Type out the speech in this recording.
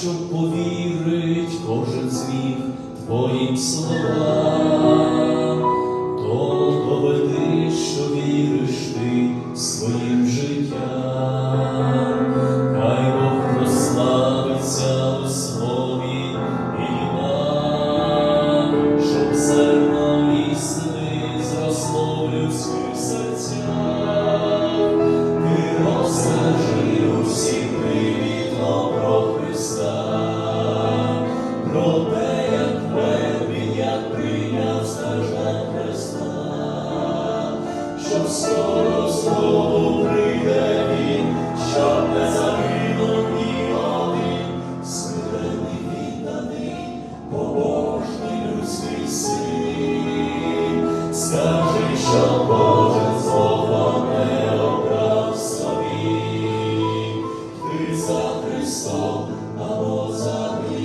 щоб повірить кожен зміг твоїм словам, то доведи, що віриш ти своїм Скажи, що кожен слово не обрав собі, ти за Христом або загинуть